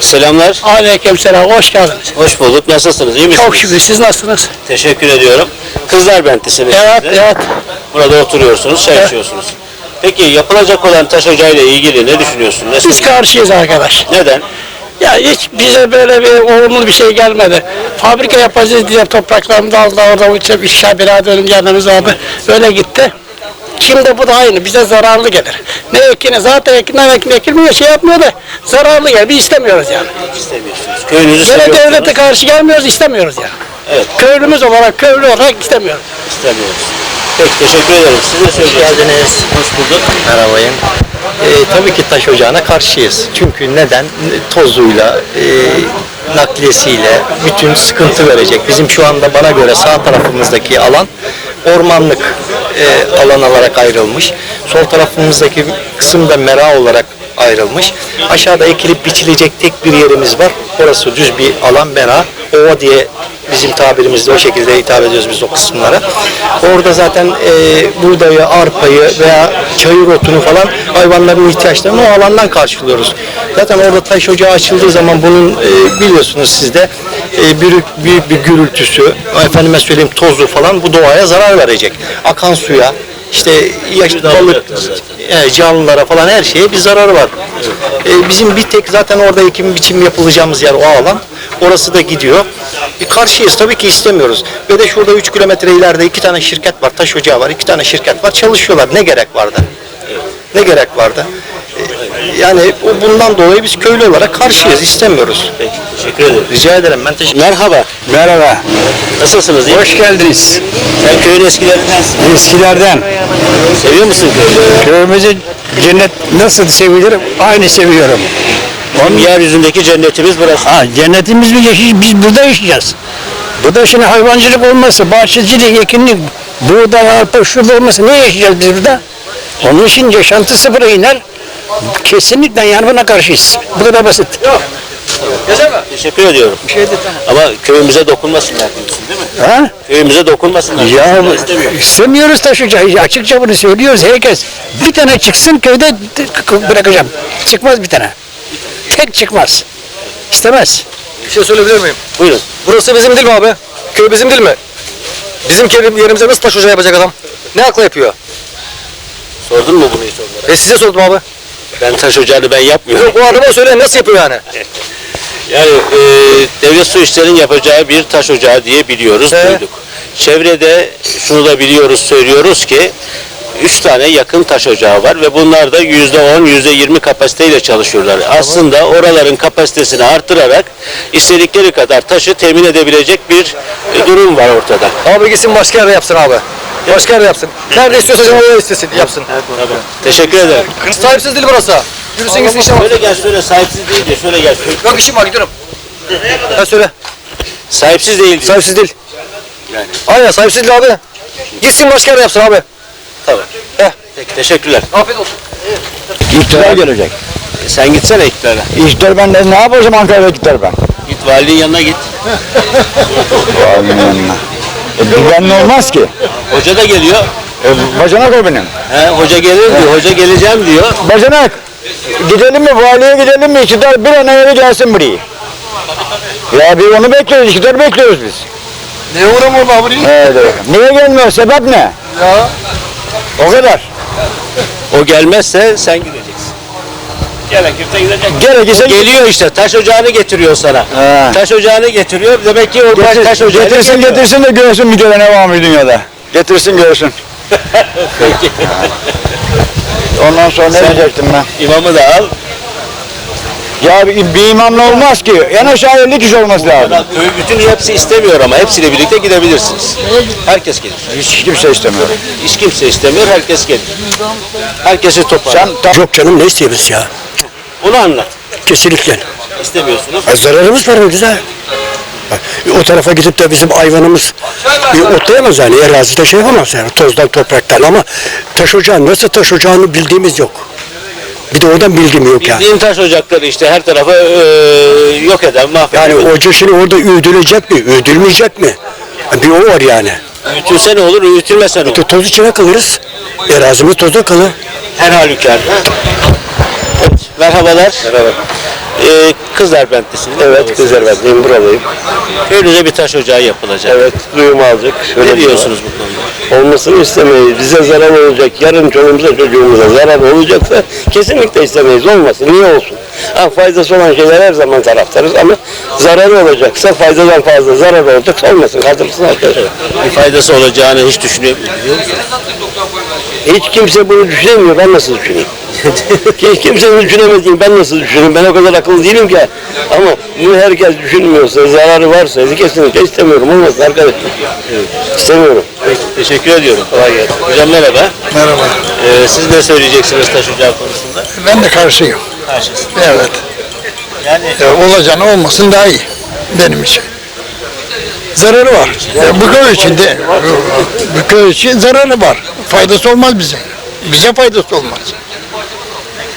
Selamlar. Aleyküm selam, hoş geldiniz. Hoş bulduk. Nasılsınız? İyi misiniz? Çok şükür, siz nasılsınız? Teşekkür ediyorum. Kızlar Bentisi'niz. Evet, siz de. evet. Burada oturuyorsunuz, çay Evet. içiyorsunuz. Peki yapılacak olan taş ocağıyla ilgili ne düşünüyorsun? Ne Biz karşıyız arkadaş. Neden? Ya hiç bize böyle bir olumlu bir şey gelmedi. Fabrika yapacağız diye topraklarımızı aldılar, orada uçup işler biraderim yerlerimiz vardı. Öyle gitti. Şimdi bu da aynı, bize zararlı gelir. Ne ekine, zaten ekinden ekin ekilmiyor, şey yapmıyor da zararlı gelir, biz istemiyoruz yani. İstemiyorsunuz. Köyünüzü Böyle seviyorsunuz. devlete karşı gelmiyoruz, istemiyoruz yani. Evet. Köylümüz olarak, köylü olarak istemiyoruz. İstemiyoruz. Peki teşekkür ederim. Siz ne söyleyeceksiniz? geldiniz. Hoş bulduk. Merhabayım. Ee, tabii ki taş ocağına karşıyız. Çünkü neden? Tozuyla, e, nakliyesiyle bütün sıkıntı verecek. Bizim şu anda bana göre sağ tarafımızdaki alan ormanlık e, alan olarak ayrılmış. Sol tarafımızdaki kısım da mera olarak ayrılmış. Aşağıda ekilip biçilecek tek bir yerimiz var. Orası düz bir alan mera. Ova diye bizim tabirimizde o şekilde hitap ediyoruz biz o kısımlara. Orada zaten e, buğdayı, arpayı veya çayır otunu falan hayvanların ihtiyaçlarını o alandan karşılıyoruz. Zaten orada taş ocağı açıldığı zaman bunun e, biliyorsunuz siz de e, büyük, büyük bir gürültüsü, efendime söyleyeyim tozu falan bu doğaya zarar verecek. Akan suya, işte yaş, balık, e, canlılara falan her şeye bir zararı var. E, bizim bir tek zaten orada ekim biçim yapılacağımız yer o alan. Orası da gidiyor. E, karşıyız tabii ki istemiyoruz. Ve de şurada 3 kilometre ileride iki tane şirket var, taş ocağı var, iki tane şirket var. Çalışıyorlar. Ne gerek vardı? Ne gerek vardı? Yani o bundan dolayı biz köylü olarak karşıyız, istemiyoruz. Peki teşekkür ederim. Rica ederim. Ben teşekkür Merhaba. Merhaba, Nasılsınız? İyi hoş misiniz? geldiniz. Sen köyün eskilerindensin. Eskilerden Seviyor musun köyü? köyümüzü cennet nasıl seviyorum? Aynı seviyorum. Onun yeryüzündeki cennetimiz burası. Ha, cennetimiz mi yaşayacağız? Biz burada yaşayacağız. Burada şimdi hayvancılık olmasa, bahçecilik, ekinlik, buğday, arpa, şurada olmasa ne yaşayacağız biz burada? Onun için yaşantı sıfıra iner. Kesinlikle yani buna karşıyız. Bu kadar basit. Teşekkür ediyorum. Ama köyümüze dokunmasınlar diyorsun değil mi? Ha? Köyümüze dokunmasınlar. Ya istemiyoruz taşıyacağı. Açıkça bunu söylüyoruz herkes. Bir tane çıksın köyde bırakacağım. Çıkmaz bir tane. Tek çıkmaz. İstemez. Bir şey söyleyebilir miyim? Buyurun. Burası bizim değil mi abi? Köy bizim değil mi? Bizim kendi yerimize nasıl taş ocağı yapacak adam? Ne akla yapıyor? Sordun mu bunu hiç onlara? E size sordum abi. Ben taş ocağını ben yapmıyorum. O adama söyle nasıl yapıyor yani? Yani e, devlet su işlerinin yapacağı bir taş ocağı diye biliyoruz, He. duyduk. Çevrede şunu da biliyoruz, söylüyoruz ki üç tane yakın taş ocağı var ve bunlar da yüzde on, yüzde yirmi kapasiteyle çalışıyorlar. Aslında oraların kapasitesini arttırarak istedikleri kadar taşı temin edebilecek bir e, durum var ortada. Abi gitsin başka yerde yapsın abi. Başka yerde yapsın. Nerede istiyorsa canım orada istesin, yapsın. Tamam. Teşekkür ederim. Sahipsiz değil burası. Yürüsün gitsin işe bak. Şöyle gel şöyle sahipsiz değil de şöyle gel. Yok işim var gidiyorum. Ha söyle. Sahipsiz değil diyor. Sahipsiz değil. Yani. Aynen sahipsiz değil abi. Gitsin başka yerde yapsın abi. Tamam. Heh. Peki teşekkürler. Afiyet olsun. İktidar gelecek. E, sen gitsene iktidara. İktidar ben de ne yapacağım Ankara'da iktidar ben? Git valinin yanına git. Valinin yanına. E, benimle olmaz ki. Hoca da geliyor. E, bacanak o benim. He, hoca gelir diyor. Hoca geleceğim diyor. Bacanak. Gidelim mi valiye gidelim mi iktidar bir an evvel gelsin buraya. Ya bir onu bekliyoruz iktidar bekliyoruz biz. Ne uğramıyor abi? Evet. Niye gelmiyor sebep ne? Ya. O kadar. O gelmezse sen gideceksin. Gerekirse gidecek. Gerekirse Geliyor işte. Taş ocağını getiriyor sana. He. Taş ocağını getiriyor. Demek ki o Getir- taş ocağını getirsin getirsin de görsün bir kere ne var mı dünyada. Getirsin görsün. Peki. Ondan sonra ne diyecektim ben? İmamı da al. Ya bir, bir imamla olmaz ki. En aşağı 50 kişi olması lazım. Köy bütün hepsi istemiyor ama hepsiyle birlikte gidebilirsiniz. Herkes gelir. Hiç kimse istemiyor. Hiç kimse istemiyor. Herkes gelir. Herkesi toplar. Sen ta- Yok canım ne istiyoruz ya? Onu anlat. Kesinlikle. İstemiyorsunuz. Ha, zararımız var güzel. Bak, o tarafa gidip de bizim hayvanımız e, otlayamaz yani erazide şey yapamaz yani tozdan topraktan ama taş ocağı nasıl taş ocağını bildiğimiz yok. Bir de oradan bilgim yok yani. Bildiğin taş ocakları işte her tarafı eee, yok eden, mahveden. Yani oca şimdi orada üdülecek mi, üdülmeyecek mi? Bir o var yani. Ütülse ne olur, ütülmese ne olur? Toz içine kalırız. Erazimiz tozda kalır. Her halükarda. Evet, merhabalar. Merhaba. Ee, Kızlarbentlisi'nin. Evet, Kızılbentliyim, buralıyım. Köyünüze bir taş ocağı yapılacak. Evet, duyum aldık. Şöyle Ne diyorsunuz bu konuda? Olmasını istemeyiz. Bize zarar olacak. Yarın çoluğumuza çocuğumuza zarar olacaksa kesinlikle istemeyiz. Olmasın. Niye olsun? Ha, faydası olan şeyler her zaman taraftarız ama zararı olacaksa faydadan fazla zarar olacaksa olmasın. Kaldırsın arkadaşlar. Bir faydası olacağını hiç düşünüyor musunuz? Hiç kimse bunu düşünemiyor. Ben nasıl düşüneyim? Hiç kimsenin düşünemediğini ben nasıl düşüneyim? Ben o kadar akıllı değilim ki. Ama bunu herkes düşünmüyorsa, zararı varsa kesinlikle istemiyorum. Olmasın arkadaşlar. İstemiyorum. Peki, teşekkür ediyorum. Kolay gelsin. Hocam merhaba. Merhaba. Ee, siz ne söyleyeceksiniz taş ocağı konusunda? Ben de karşıyım. Karşısın. Evet. Yani E, olacağını olmasın daha iyi benim için. Zararı var. E, bu köy için de bu köy için zararı var. Faydası olmaz bize. Bize faydası olmaz.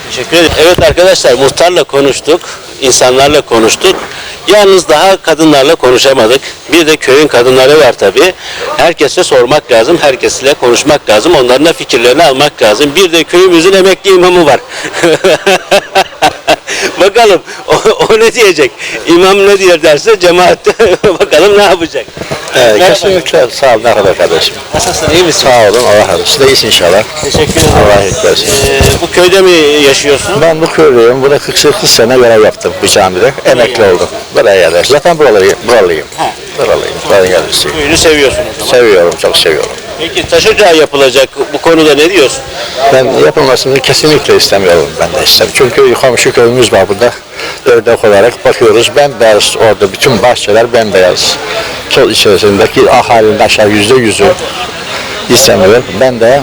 Teşekkür ederim. Evet arkadaşlar muhtarla konuştuk, insanlarla konuştuk. Yalnız daha kadınlarla konuşamadık. Bir de köyün kadınları var tabii. Herkese sormak lazım, herkesle konuşmak lazım. Onların da fikirlerini almak lazım. Bir de köyümüzün emekli imamı var. Bakalım o, o ne diyecek? İmam ne diyor derse cemaat bakalım ne yapacak? Merhaba. kesinlikle sağ olun arkadaş kardeşim. Nasılsın iyi misin? Sağ olun Allah razı olsun. İyisin inşallah. Teşekkür ederim. Allah. Ee, bu köyde mi yaşıyorsun? Ben bu köylüyüm. Burada 48 sene görev yaptım bu camide. Emekli oldum. Buraya yerleştim. Zaten buralıyım. Buralıyım. Buralıyım. Buranın yerlisiyim. Köyünü seviyorsun o zaman. Seviyorum, çok seviyorum. Peki taş ocağı yapılacak bu konuda ne diyorsun? Ben yapılmasını kesinlikle istemiyorum ben de istem. Çünkü komşu köyümüz var burada. Ördek olarak bakıyoruz. Bembeyaz orada bütün bahçeler bembeyaz. Toz içerisindeki ahalinin aşağı yüzde yüzü istemiyor. Ben de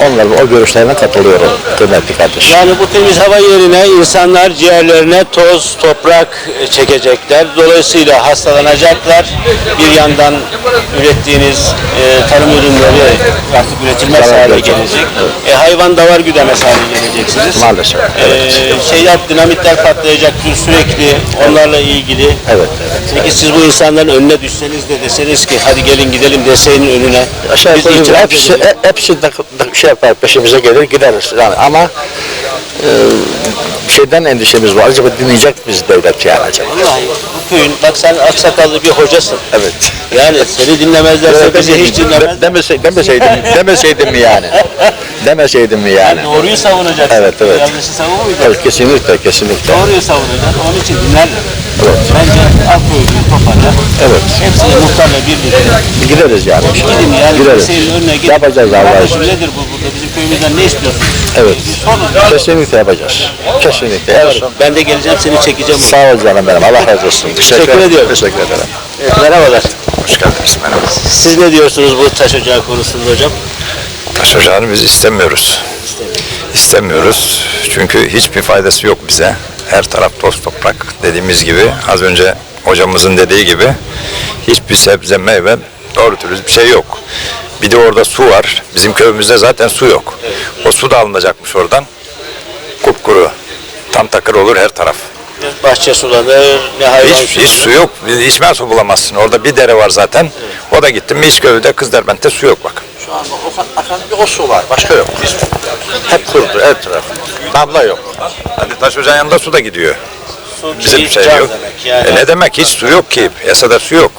onların o görüşlerine katılıyorum kıymetli kardeşim. Yani bu temiz hava yerine insanlar ciğerlerine toz, toprak e, çekecekler. Dolayısıyla hastalanacaklar. Bir yandan ürettiğiniz e, tarım ürünleri artık üretilmez hale gelecek. E, hayvan davar güdemez hale geleceksiniz. Maalesef, evet. E, şeyler, dinamitler patlayacaktır sürekli onlarla ilgili. Evet, evet. Peki siz bu insanların önüne düşseniz de deseniz ki hadi gelin gidelim deseğinin önüne. Aşağı Biz yukarı hepsi, hepsi de, de şey yapar, peşimize gelir gideriz. Yani ama e, şeyden endişemiz var. Acaba dinleyecek miyiz devlet yani acaba? Vallahi bu köyün, bak sen aksakallı bir hocasın. Evet. Yani seni dinlemezlerse bizi hiç dinlemez. Demese, demeseydim, demeseydim mi yani? Demeseydim mi yani? Doğruyu savunacaksın. Evet, evet. Yanlışı savunmayacaksın. Evet, kesinlikle, kesinlikle. Doğruyu savunacaksın. Onun için dinlerler. Evet. Bence al köylüyü toparla. Evet. Hepsini muhtarla birlikte. Gideriz yani. Gidin yani Gideriz. önüne gidin. Yapacağız Allah Kardeşim nedir bu burada? Bizim köyümüzden ne istiyorsun? Evet. Kesinlikle yapacağız. Kesinlikle. Son- Ben de geleceğim seni çekeceğim. Sağ ol canım benim. Allah razı olsun. Teşekkür ediyorum. Teşekkür ederim. Evet, merhabalar. Hoş geldiniz merhaba. Siz ne diyorsunuz bu taş ocağı konusunda hocam? Taş ocağını biz istemiyoruz. İstemiyoruz. Çünkü hiçbir faydası yok bize. Her taraf toz toprak dediğimiz gibi az önce hocamızın dediği gibi hiçbir sebze meyve doğru dürüst bir şey yok. Bir de orada su var. Bizim köyümüzde zaten su yok. O su da alınacakmış oradan. Kupkuru. Tam takır olur her taraf. Bahçe sulanır, ne hayvan Hiç, hiç su yok. İçme su bulamazsın. Orada bir dere var zaten. O da gitti mi hiç köyde Kızderbent'te su yok bak. Şu anda o, akan bir o su var. Başka yok. Hep kurudu her taraf. Damla yok. Hadi taş ocağın yanında su da gidiyor. Su Bizim şey yok. demek yani. E ne demek hiç su yok ki. Yasada su yok.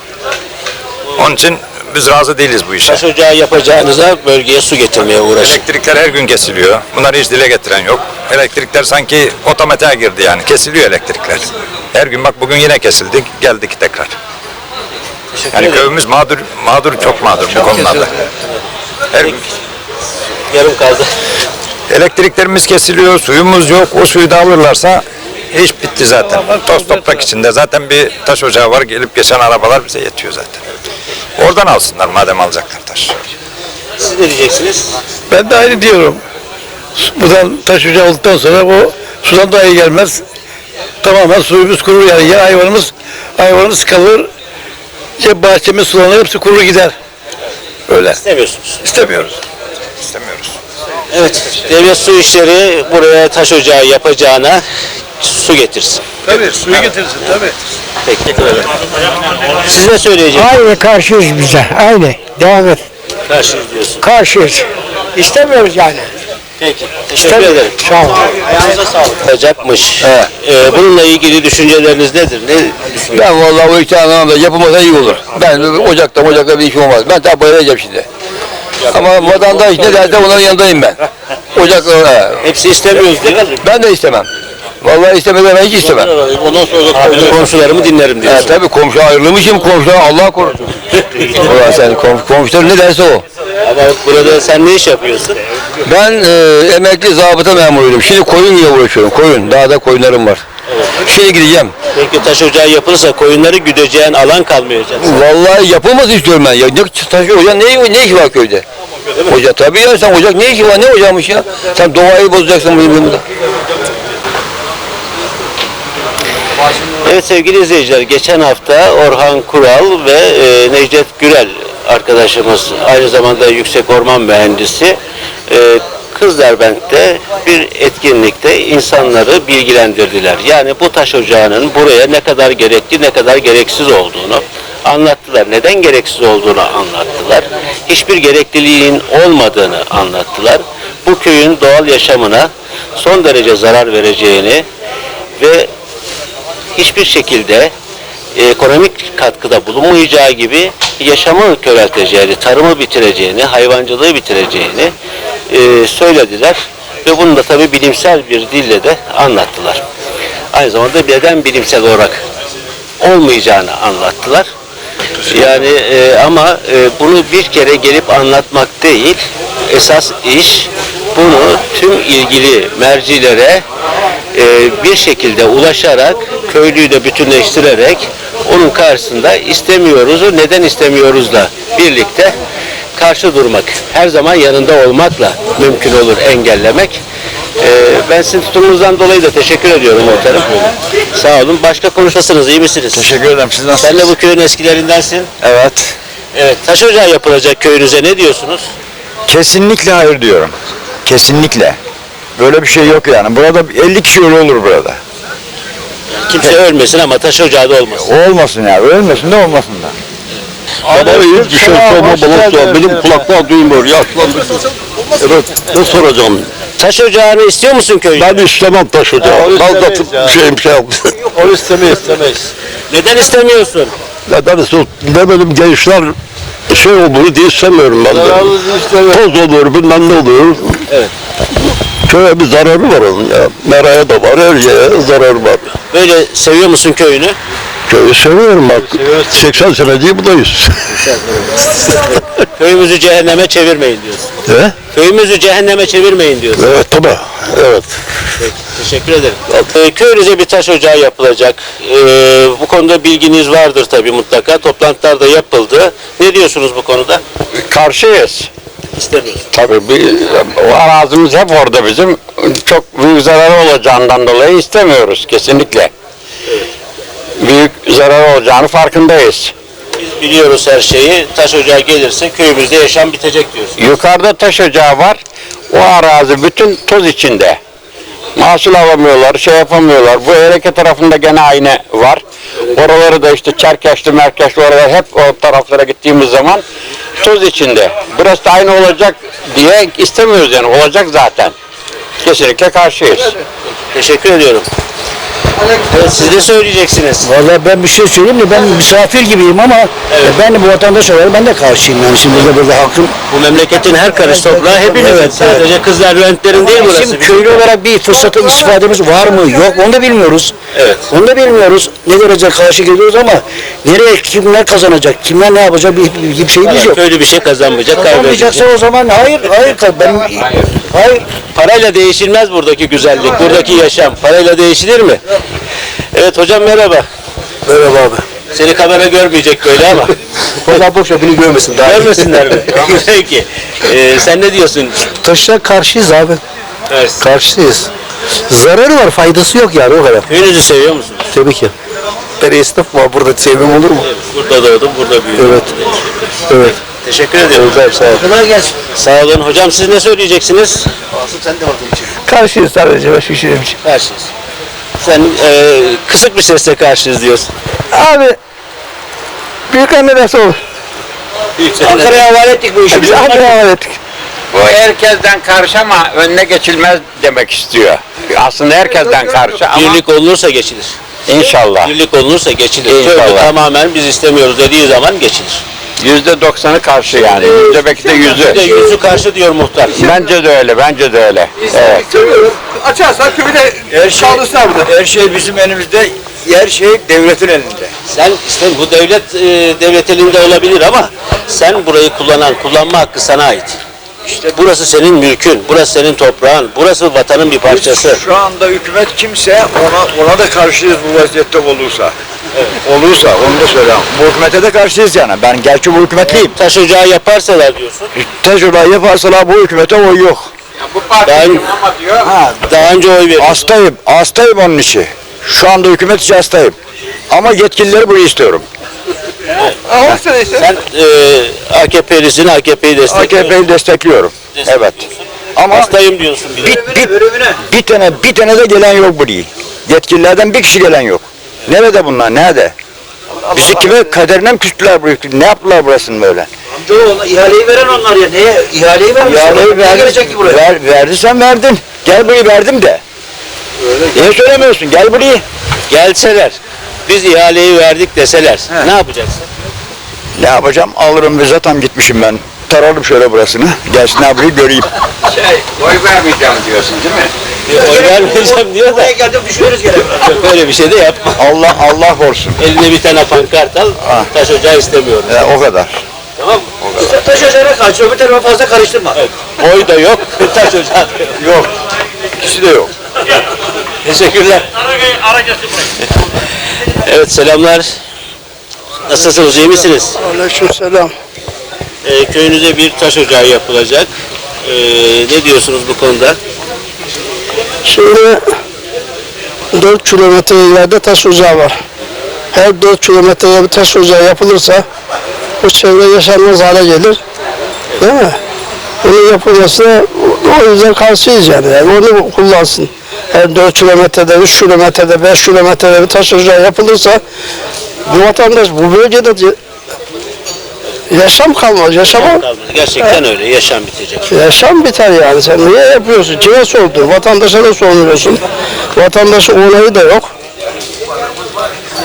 Onun için biz razı değiliz bu işe. Taş ocağı yapacağınıza bölgeye su getirmeye uğraşın. Elektrikler her gün kesiliyor. Bunları hiç dile getiren yok. Elektrikler sanki otomatiğe girdi yani. Kesiliyor elektrikler. Her gün bak bugün yine kesildi. Geldik tekrar. Teşekkür Yani ederim. köyümüz mağdur, mağdur çok mağdur bu konularda. Her gün Yarım kaldı. elektriklerimiz kesiliyor, suyumuz yok. O suyu da alırlarsa iş bitti zaten. Toz toprak içinde. Zaten bir taş ocağı var. Gelip geçen arabalar bize yetiyor zaten. Oradan alsınlar madem alacaklar taş. Siz ne diyeceksiniz? Ben de aynı diyorum. Buradan taş ocağı olduktan sonra o sudan da iyi gelmez. Tamamen suyumuz kurur yani. Ya hayvanımız, hayvanımız kalır. Ya bahçemiz sulanır. Hepsi kurur gider. Öyle. İstemiyorsunuz. İstemiyoruz. İstemiyoruz. Evet. Devlet su işleri buraya taş ocağı yapacağına su getirsin. Tabii suyu getirsin tabii. Peki. Siz ne söyleyeceksiniz? Aynı karşıyız bize. Aynı. Devam et. Karşıyız diyorsun. Karşıyız. İstemiyoruz yani. Peki. Teşekkür ederim. Sağ olun. Ayağınıza sağlık. Yapacakmış. Ee, bununla ilgili düşünceleriniz nedir? Ne düşünüyorsunuz? Ben vallahi o işi anlamam yapılmasa iyi olur. Ben ocakta ocakta bir işim olmaz. Ben tabi bayılacağım şimdi. Ama vatandaş ne derse onların yanındayım ben. Ocak, he. Hepsi istemiyoruz değil mi? ben de istemem. Vallahi istemeden ben hiç istemem. Ondan sonra komşularımı dinlerim diyorsun. tabii komşu ayrılmışım komşu Allah korusun. Ulan sen kom komşular ne derse o. Ama burada sen ne iş yapıyorsun? Ben e, emekli zabıta memuruydum. Şimdi koyun ile uğraşıyorum. Koyun. Dağda koyunlarım var. Şimdi gideceğim. Peki taş ocağı yapılırsa koyunları güdeceğin alan kalmayacak. Vallahi yapılmaz istiyorum ben. Ya ne taşı ocak ne, ne işi var köyde? Ocak tabii ya sen ocak ne işi var? Ne ocağımış ya? Sen doğayı bozacaksın bunu bunu. Evet sevgili izleyiciler, geçen hafta Orhan Kural ve e, Necdet Gürel arkadaşımız, aynı zamanda yüksek orman mühendisi, e, Kızderbent'te bir etkinlikte insanları bilgilendirdiler. Yani bu taş ocağının buraya ne kadar gerekli, ne kadar gereksiz olduğunu anlattılar. Neden gereksiz olduğunu anlattılar. Hiçbir gerekliliğin olmadığını anlattılar. Bu köyün doğal yaşamına son derece zarar vereceğini ve hiçbir şekilde e, ekonomik katkıda bulunmayacağı gibi yaşamı körelteceğini, tarımı bitireceğini, hayvancılığı bitireceğini e, söylediler. Ve bunu da tabii bilimsel bir dille de anlattılar. Aynı zamanda neden bilimsel olarak olmayacağını anlattılar. Yani e, ama e, bunu bir kere gelip anlatmak değil, esas iş bunu tüm ilgili mercilere e, bir şekilde ulaşarak, köylüyü de bütünleştirerek onun karşısında istemiyoruzu, neden istemiyoruz da birlikte karşı durmak, her zaman yanında olmakla mümkün olur engellemek. E, ben sizin tutumunuzdan dolayı da teşekkür ediyorum muhtarım. Sağ olun. Başka konuşasınız, iyi misiniz? Teşekkür ederim. Siz Sen de bu köyün eskilerindensin. Evet. Evet. Taş ocağı yapılacak köyünüze ne diyorsunuz? Kesinlikle hayır diyorum. Kesinlikle. Böyle bir şey yok yani. Burada 50 kişi ölü olur burada. Kimse ölmesin ama taş ocağı da olmasın. Olmasın ya. Ölmesin de olmasın da. Baba iyi bir şey sorma balık Benim kulaklar duymuyor. Yaşlandım. Evet. Ne soracağım? Taş ocağını istiyor musun köyün? Ben istemem taş ocağı. Ben zaten şeyim şey Onu istemeyiz, istemeyiz. Neden istemiyorsun? Neden ne benim gençler şey olur diye istemiyorum ben de. Toz olur, bilmem ne olur. Evet. Köye bir zararı var onun ya. Meraya da var, her şeye zararı var. Böyle seviyor musun köyünü? Köyü seviyorum bak. 80 senedir buradayız. Köyümüzü cehenneme çevirmeyin diyorsun. He? Köyümüzü cehenneme çevirmeyin diyorsun. Evet tabii. Evet. Peki, teşekkür ederim. Ee, köyünüze bir taş ocağı yapılacak. Ee, bu konuda bilginiz vardır tabii mutlaka. Toplantılar da yapıldı. Ne diyorsunuz bu konuda? Karşıyız. İstemiyorsun. Tabii bir, o arazimiz hep orada bizim. Çok büyük zararı olacağından dolayı istemiyoruz kesinlikle. Büyük zarar olacağını farkındayız. Biz biliyoruz her şeyi. Taş ocağı gelirse köyümüzde yaşam bitecek diyorsun. Yukarıda taş ocağı var. O arazi bütün toz içinde. Mahsul alamıyorlar, şey yapamıyorlar. Bu Ereke tarafında gene aynı var. Oraları da işte Çerkeşli, Merkeşli oralar hep o taraflara gittiğimiz zaman toz içinde. Burası da aynı olacak diye istemiyoruz yani. Olacak zaten. Kesinlikle karşıyız. Teşekkür ediyorum. Evet, siz ne söyleyeceksiniz? Vallahi ben bir şey söyleyeyim de ben misafir gibiyim ama ben de bu vatandaş olarak ben de karşıyım yani şimdi burada burada halkın Bu memleketin her karış toprağı hepimizin. Evet, Sadece kızlar rentlerin değil burası. Şimdi köylü olarak bir fırsatı istifademiz var mı yok onu da bilmiyoruz. Evet. Onu da bilmiyoruz. Ne derece karşı geliyoruz ama nereye kimler kazanacak, kimler ne yapacak bir, bir, şeyimiz yok. Köylü bir şey kazanmayacak, kaybedecek. Olmayacaksa o zaman hayır, hayır, benim, hayır. Parayla değişilmez buradaki güzellik, buradaki yaşam. Parayla değişilir mi? Evet hocam merhaba. Merhaba abi. Seni kamera görmeyecek böyle ama. Valla boş ver beni görmesin daha. Görmesinler mi? Peki. Ee, sen ne diyorsun? Taşla karşıyız abi. Evet. Karşıyız. Zararı var, faydası yok yani o kadar. Köyünüzü seviyor musunuz? Tabii ki. Ben esnaf var burada sevmem olur mu? Burada doğdum, burada büyüdüm. Evet. Evet. Teşekkür ediyorum. Sağ ol. Kolay gelsin. Sağ olun. Hocam siz ne söyleyeceksiniz? Karşıyız sadece başka bir şey demeyeceğim. Karşıyız. Sen e, kısık bir sesle karşıyız diyorsun. Abi büyük anne nasıl olur? Ankara'ya havale ettik bu işi. Biz Ankara'ya havale ettik. Bu herkesten karşı ama önüne geçilmez demek istiyor. Aslında herkesten karşı ama Birlik olunursa geçilir. inşallah. Birlik olunursa geçilir. İnşallah. Köylü tamamen biz istemiyoruz dediği zaman geçilir. Yüzde doksanı karşı yani. Yüzde belki de de yüzü. yüzü karşı diyor muhtar. Bence de öyle, bence de öyle. Evet. Açarsan köyde Her şey, burada. her şey bizim elimizde, her şey devletin elinde. Sen işte bu devlet e, devlet elinde olabilir ama sen burayı kullanan, kullanma hakkı sana ait. İşte burası senin mülkün, burası senin toprağın, burası vatanın bir parçası. Şu anda hükümet kimse ona ona da karşıyız bu vaziyette olursa. Olursa onu da söyleyeyim. Bu hükümete de karşıyız yani. Ben gerçi bu hükümetliyim. Taş ocağı yaparsalar diyorsun. Tecrübe yaparsalar bu hükümete oy yok. Bu parti Ben- ama diyor. Ha, Daha önce oy verdin. hastayım, hastayım onun için. Şu anda hükümet için hastayım. Ama yetkilileri bunu istiyorum. Olsun işte. Sen e, AKP'lisin, AKP'yi destekliyorsun. AKP'yi destekliyorum. Evet. Ama Hastayım diyorsun bir de. bir, bir, bir tane bir tane de gelen yok buraya. Yetkililerden bir kişi gelen yok. Nerede bunlar? Nerede? Bizi kime kaderine mi küstüler bu Ne yaptılar burasını böyle? Amcaoğlu ihaleyi veren onlar ya. Neye? İhaleyi vermiş. İhaleyi verdi, ver, verdi sen verdin. Gel burayı verdim de. Niye söylemiyorsun? Gel burayı. Gelseler, biz ihaleyi verdik deseler, ne yapacaksın? Ne yapacağım? Alırım ve zaten gitmişim ben. Tararım şöyle burasını. Gelsin burayı göreyim. Şey, oy vermeyeceğim diyorsun değil mi? Oy vermeyeceğim diyor da. Buraya geldim düşüyoruz gene. Yok öyle bir şey de yapma. Allah Allah korusun. Eline bir tane pankart al, taş ocağı istemiyorum. Ya, o kadar. Tamam mı? Sen taş ocağına karşı öbür tarafa fazla karıştırma. Oy da yok, taş ocağı da yok. Yok. İkisi de yok. Teşekkürler. Evet selamlar. Nasılsınız, iyi misiniz? Aleykümselam. Ee, köyünüze bir taş ocağı yapılacak. Ee, ne diyorsunuz bu konuda? Şimdi 4 kilometre ileride taş ocağı var. Her 4 kilometrede bir taş ocağı yapılırsa bu çevre yaşanmaz hale gelir. Değil mi? Bunun yapılmasına o yüzden karşıyız yani. yani onu kullansın. Her 4 kilometrede, 3 kilometrede, 5 kilometrede bir taş ocağı yapılırsa bu vatandaş bu bölgede yaşam kalmaz. Yaşama, Kalmadı. Gerçekten öyle, yaşam bitecek. Yaşam biter yani. Sen niye yapıyorsun? Kime sordun? Vatandaşa da sormuyorsun. Vatandaşın onayı da yok.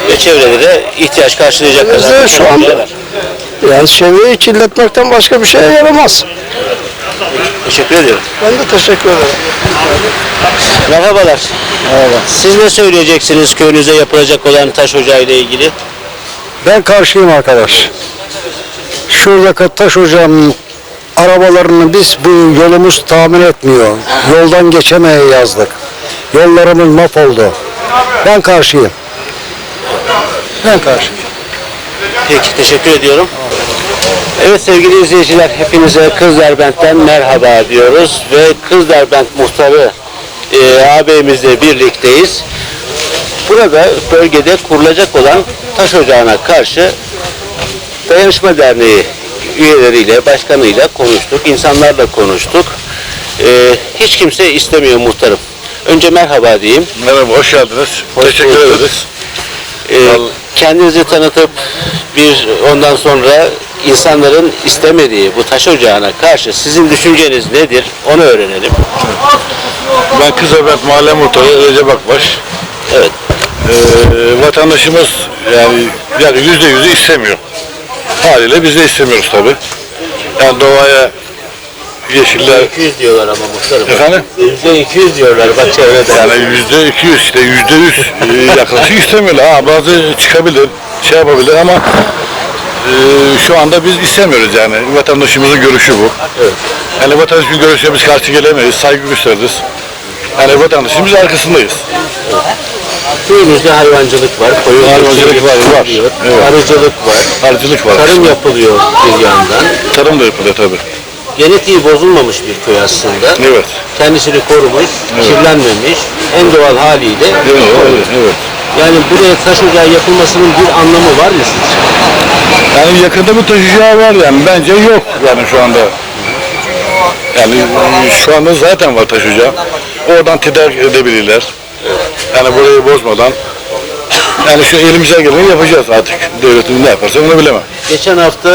Ve çevrelere ihtiyaç karşılayacak Biz kadar şu anda- projeler. Yani çevreyi kirletmekten başka bir şeye yaramaz. Teşekkür ediyorum. Ben de teşekkür ederim. Merhabalar. Siz ne söyleyeceksiniz köyünüze yapılacak olan taş ocağı ile ilgili? Ben karşıyım arkadaş. Şuradaki taş ocağının arabalarını biz bu yolumuz tahmin etmiyor. Yoldan geçemeye yazdık. Yollarımız mahvoldu. Ben karşıyım. Ben karşıyım. Peki, teşekkür ediyorum. Evet sevgili izleyiciler, hepinize Kızderbent'ten merhaba diyoruz ve Kızderbent muhtarı e, ağabeyimizle birlikteyiz. Burada bölgede kurulacak olan taş ocağına karşı Dayanışma Derneği üyeleriyle, başkanıyla konuştuk, insanlarla konuştuk. E, hiç kimse istemiyor muhtarım. Önce merhaba diyeyim. Merhaba, hoş geldiniz. Hoş Teşekkür bulduk. ederiz. E, kendinizi tanıtıp bir ondan sonra insanların istemediği bu taş ocağına karşı sizin düşünceniz nedir? Onu öğrenelim. Ben Kızılbent Mahalle Muhtarı Recep Akbaş. Evet. Ee, vatandaşımız yani yani yüzde yüzü istemiyor. Haliyle biz de istemiyoruz tabi. Yani doğaya yeşiller 200 diyorlar ama muhtarım. Efendim? Yüzde 200 diyorlar bak çevrede. yani yüzde 200 işte yüzde 100 e, yaklaşık istemiyorlar. Ha, bazı çıkabilir, şey yapabilir ama e, şu anda biz istemiyoruz yani. Vatandaşımızın görüşü bu. Yani vatandaşımızın görüşüne biz karşı gelemeyiz, saygı gösteririz. Yani vatandaşımız arkasındayız. Köyümüzde hayvancılık var, koyun Hayvancılık var, var. Evet. arıcılık var, Harcılık var. tarım yapılıyor bir yandan. Tarım da yapılıyor tabi. Genetiği bozulmamış bir köy aslında. Evet. Kendisini korumuş, kirlenmemiş, en doğal haliyle. Evet, evet, evet. Yani buraya taş ocağı yapılmasının bir anlamı var mı sizce? Yani yakında bir taşıyacağı var yani. Bence yok yani şu anda. Yani şu anda zaten var taşıyacağı. Oradan tedarik edebilirler. Yani burayı bozmadan. Yani şu elimize geleni yapacağız artık. Devletin ne yaparsa onu bilemem. Geçen hafta